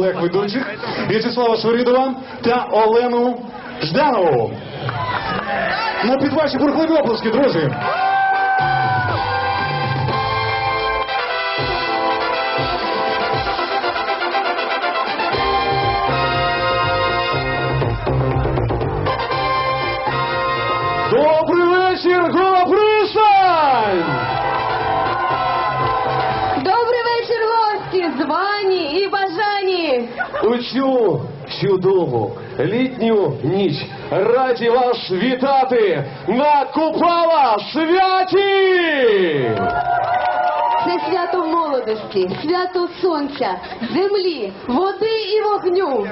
Олег ведучих В'ячеслава Швиридова та Олену Жданову. Ну, під ваші бурхливі оплески, друзі. Добрий вечір, Голоприсань! Добрий вечір, гості, звані і бажані. У цю чудову літню ніч раді вас вітати на Купала святі! Це свято молодості, свято сонця, землі, води і вогню.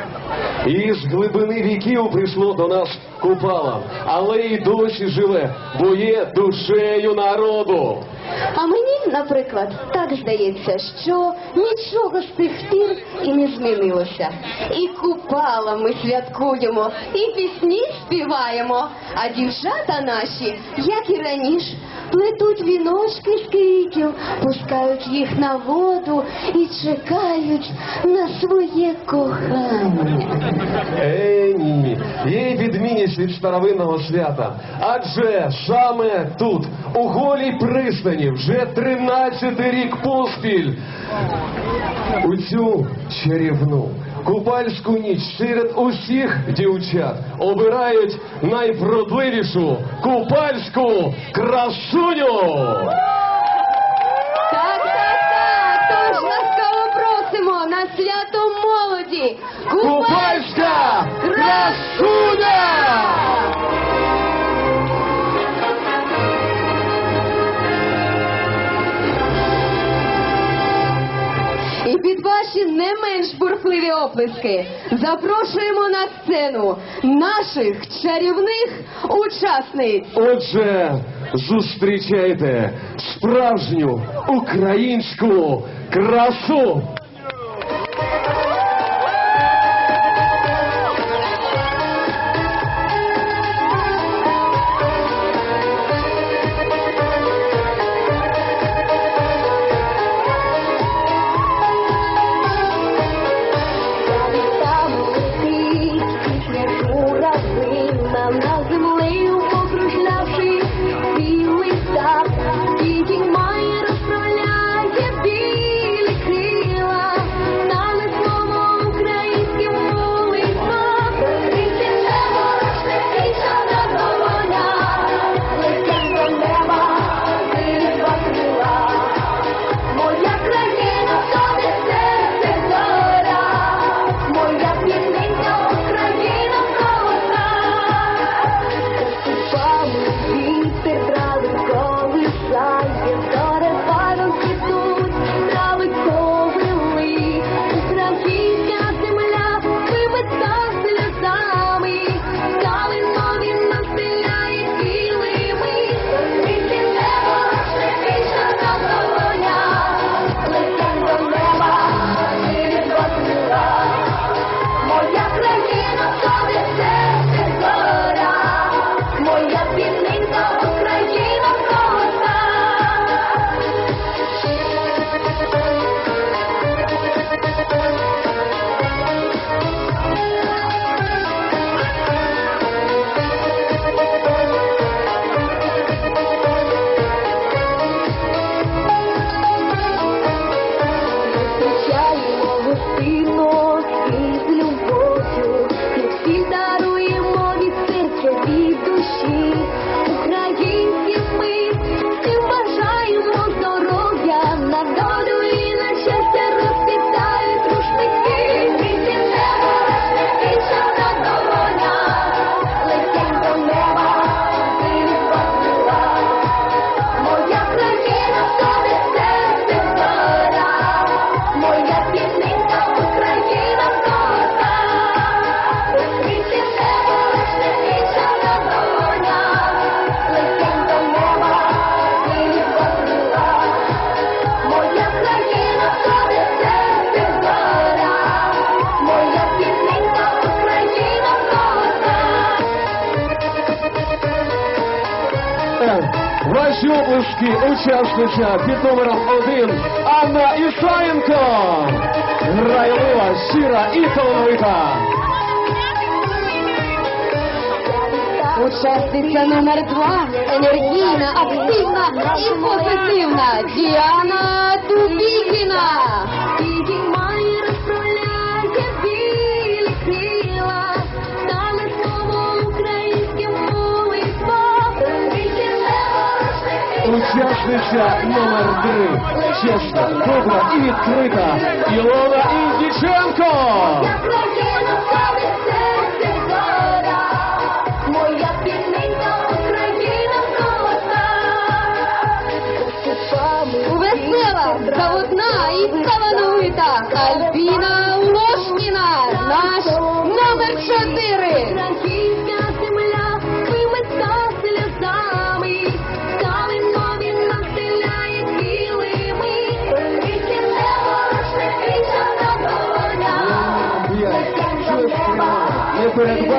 І з глибини віків прийшло до нас Купала, але й досі живе, бо є душею народу. А мені, наприклад, так здається, що нічого з тих пір і не змінилося. І купала ми святкуємо, і пісні співаємо. А дівчата наші, як і раніше, плетуть віночки з квітів, пускають їх на воду і чекають на своє кохання. Е, ні, є відмінність від старовинного свята. Адже саме тут, у голій пристані, вже 13 рік поспіль. У цю чарівну купальську ніч серед усіх дівчат обирають найвродливішу купальську красуню. Так, так, так. Тож ласкаво просимо на свято молоді. Купальська красуня! І під ваші не менш бурхливі оплески запрошуємо на сцену наших чарівних учасниць. Отже, зустрічайте справжню українську красу. Ваші учасниця під номером один Анна Ісаєнко. грайлива, щира і талановита. Учасниця номер два енергійна, активна і позитивна Діана Дубікіна. Учасниця номер три. Чесна, добра і відкрита. Ілона Індіченко.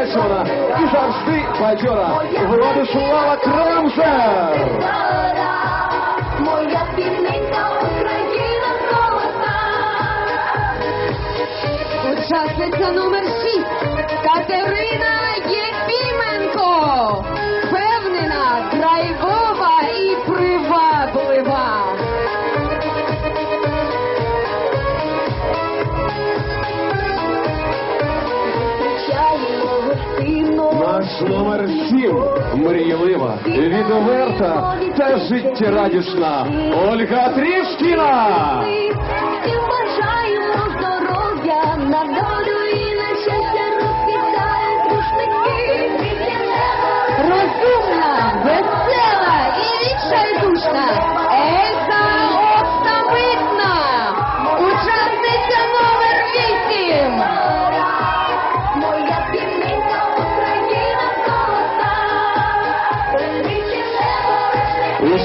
Непередбачувана і завжди бадьора. Владислава Крамзер. Моя північна Україна золота. Учасниця номер 6 Катерина Наш номер сім. Мрійлива, відверта та життєрадісна Ольга Трішкіна.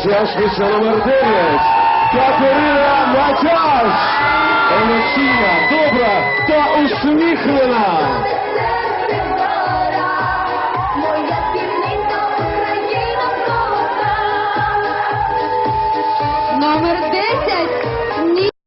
Учасниця номер 9 Катерина Матяш. Емоційна, добра та усміхнена.